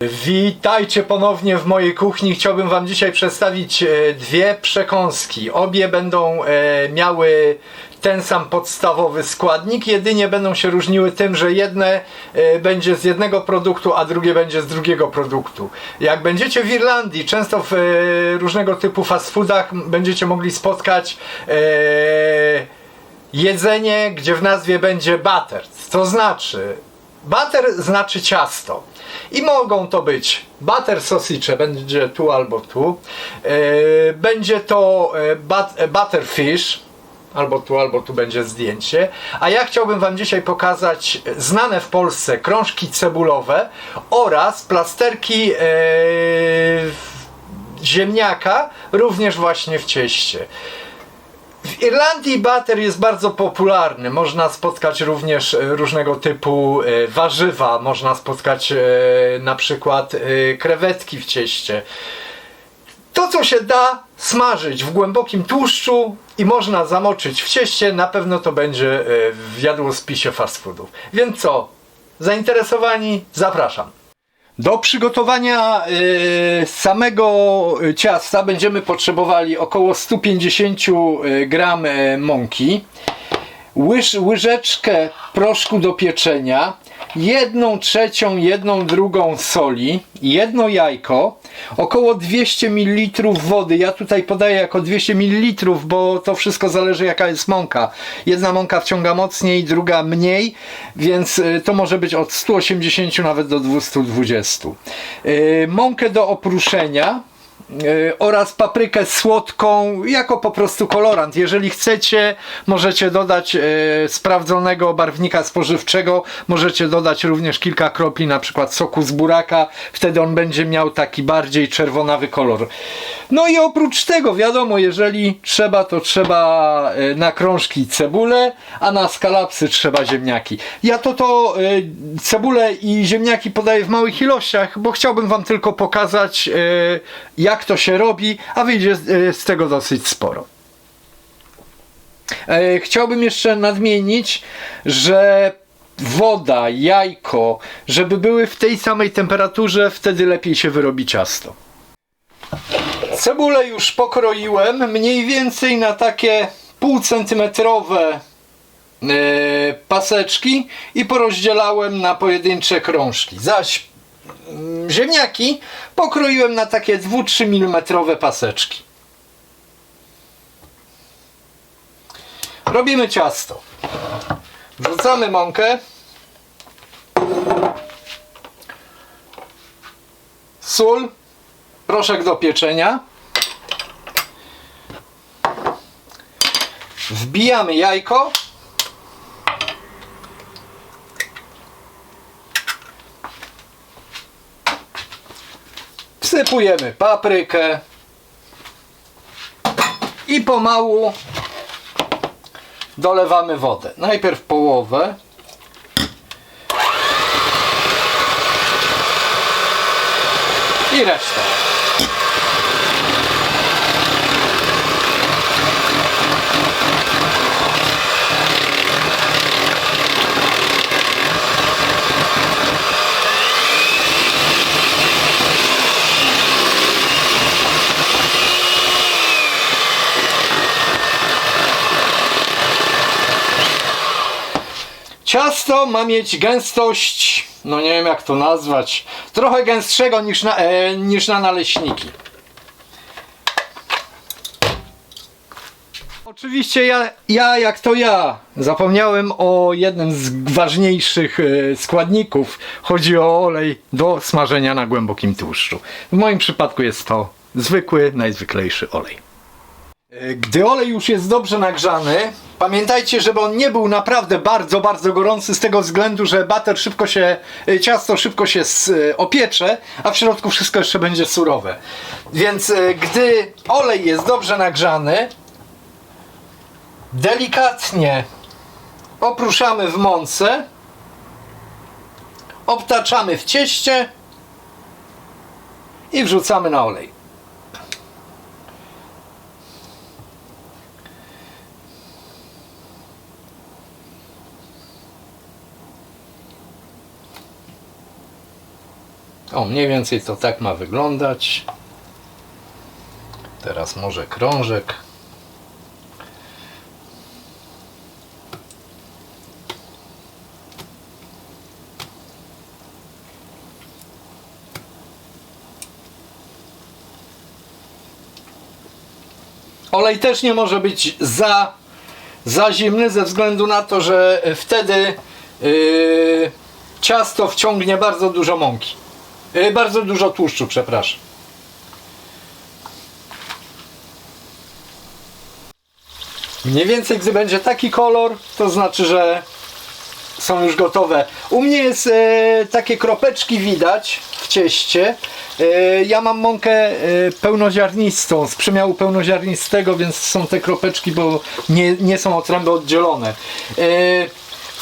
Witajcie ponownie w mojej kuchni. Chciałbym Wam dzisiaj przedstawić e, dwie przekąski. Obie będą e, miały ten sam podstawowy składnik, jedynie będą się różniły tym, że jedne e, będzie z jednego produktu, a drugie będzie z drugiego produktu. Jak będziecie w Irlandii, często w różnego typu fast foodach będziecie mogli spotkać jedzenie, gdzie w nazwie będzie butter. To znaczy, butter znaczy ciasto. I mogą to być butter sausage, będzie tu albo tu. E, będzie to e, but, e, butterfish, albo tu, albo tu będzie zdjęcie. A ja chciałbym Wam dzisiaj pokazać znane w Polsce krążki cebulowe oraz plasterki ziemniaka, również właśnie w cieście. W Irlandii bater jest bardzo popularny. Można spotkać również e, różnego typu e, warzywa, można spotkać e, na przykład krewetki w cieście. To, co się da smażyć w głębokim tłuszczu i można zamoczyć w cieście, na pewno to będzie w jadłospisie fast foodów. Więc co? Zainteresowani? Zapraszam. Do przygotowania e, samego ciasta będziemy potrzebowali około 150 gram e, mąki, łyż, łyżeczkę proszku do pieczenia, jedną trzecią, jedną drugą soli, jedno jajko, około 200 ml wody. Ja tutaj podaję jako 200 ml, bo to wszystko zależy jaka jest mąka. Jedna mąka wciąga mocniej, druga mniej, więc y, to może być od 180 nawet do 220. Y, Mąkę do opruszenia oraz paprykę słodką jako po prostu kolorant. Jeżeli chcecie, możecie dodać y, sprawdzonego barwnika spożywczego, możecie dodać również kilka kropli na przykład soku z buraka, wtedy on będzie miał taki bardziej czerwonawy kolor. No i oprócz tego, wiadomo, jeżeli trzeba, to trzeba y, na krążki cebulę, a na skalapsy trzeba ziemniaki. Ja to to y, cebulę i ziemniaki podaję w małych ilościach, bo chciałbym wam tylko pokazać y, jak to się robi, a wyjdzie z tego dosyć sporo. E, Chciałbym jeszcze nadmienić, że woda, jajko, żeby były w tej samej temperaturze, wtedy lepiej się wyrobi ciasto. Cebulę już pokroiłem mniej więcej na takie półcentymetrowe e, paseczki i porozdzielałem na pojedyncze krążki. Zaś mm, ziemniaki pokroiłem na takie 2-3 mm paseczki. Robimy ciasto. Wrzucamy mąkę. Sól, proszek do pieczenia. Wbijamy jajko. Wsypujemy paprykę. I pomału dolewamy wodę. Najpierw połowę. I resztę. Ciasto ma mieć gęstość, no nie wiem jak to nazwać, trochę gęstszego niż na, e, niż na naleśniki. Oczywiście ja, ja jak to ja zapomniałem o jednym z ważniejszych e, składników. Chodzi o olej do smażenia na głębokim tłuszczu. W moim przypadku jest to zwykły, najzwyklejszy olej. Gdy olej już jest dobrze nagrzany, pamiętajcie, żeby on nie był naprawdę bardzo, bardzo gorący z tego względu, że bater szybko się, e, ciasto szybko się e, opiecze, a w środku wszystko jeszcze będzie surowe. Więc e, gdy olej jest dobrze nagrzany, delikatnie opruszamy w mące, obtaczamy w cieście i wrzucamy na olej. O, mniej więcej to tak ma wyglądać. Teraz może krążek. Olej też nie może być za, za zimny ze względu na to, że wtedy yy, ciasto wciągnie bardzo dużo mąki. Yy, bardzo dużo tłuszczu, przepraszam. Mniej więcej, gdy będzie taki kolor, to znaczy, że są już gotowe. U mnie jest e, takie kropeczki widać w cieście. E, ja mam mąkę e, pełnoziarnistą, z przemiału pełnoziarnistego, więc są te kropeczki, bo nie, nie są otręby oddzielone. E,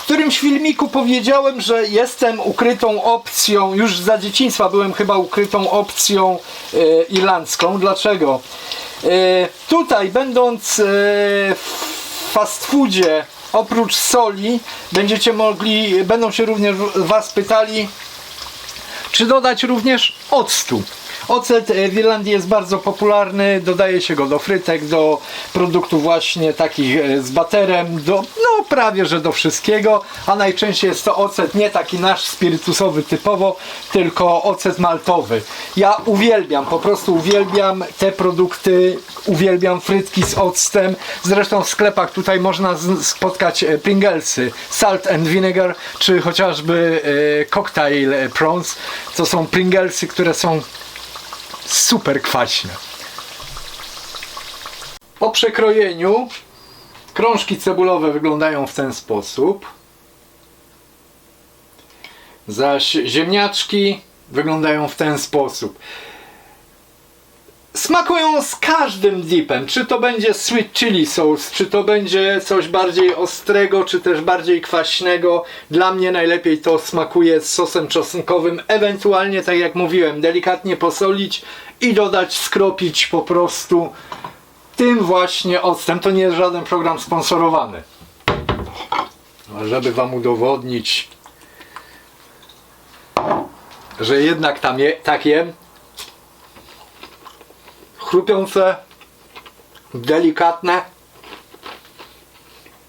którymś filmiku powiedziałem, że jestem ukrytą opcją, już za dzieciństwa byłem chyba ukrytą opcją e, irlandzką. Dlaczego? E, tutaj będąc e, w fast foodzie oprócz soli będziecie mogli, będą się również was pytali, czy dodać również octu. Ocet e, w Irlandii jest bardzo popularny, dodaje się go do frytek, do produktów właśnie takich e, z baterem, do no prawie że do wszystkiego, a najczęściej jest to ocet nie taki nasz spirytusowy typowo, tylko ocet maltowy. Ja uwielbiam, po prostu uwielbiam te produkty, uwielbiam frytki z octem. Zresztą w sklepach tutaj można spotkać e, Pringlesy, salt and vinegar, czy chociażby e, cocktail prawns. To są Pringlesy, które są super kwaśne. Po przekrojeniu krążki cebulowe wyglądają w ten sposób. Zaś ziemniaczki wyglądają w ten sposób. Smakują z każdym dipem, czy to będzie sweet chili sauce, czy to będzie coś bardziej ostrego, czy też bardziej kwaśnego. Dla mnie najlepiej to smakuje z sosem czosnkowym, ewentualnie tak jak mówiłem, delikatnie posolić i dodać, skropić po prostu tym właśnie octem. To nie jest żaden program sponsorowany. A Żeby wam udowodnić, że jednak tam je, tak jem, chrupiące, delikatne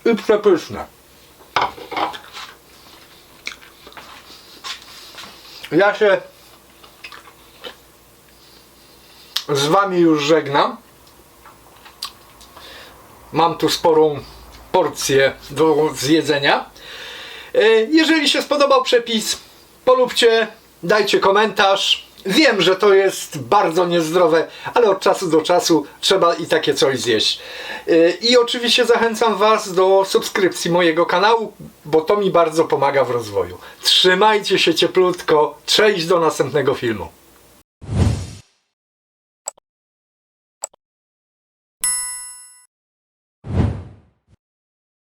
i przepyszne. Ja się z Wami już żegnam. Mam tu sporą porcję do zjedzenia. E, Jeżeli się spodobał przepis, polubcie, dajcie komentarz. Wiem, że to jest bardzo niezdrowe, ale od czasu do czasu trzeba i takie coś zjeść. E, I oczywiście zachęcam Was do subskrypcji mojego kanału, bo to mi bardzo pomaga w rozwoju. Trzymajcie się cieplutko. Cześć do następnego filmu.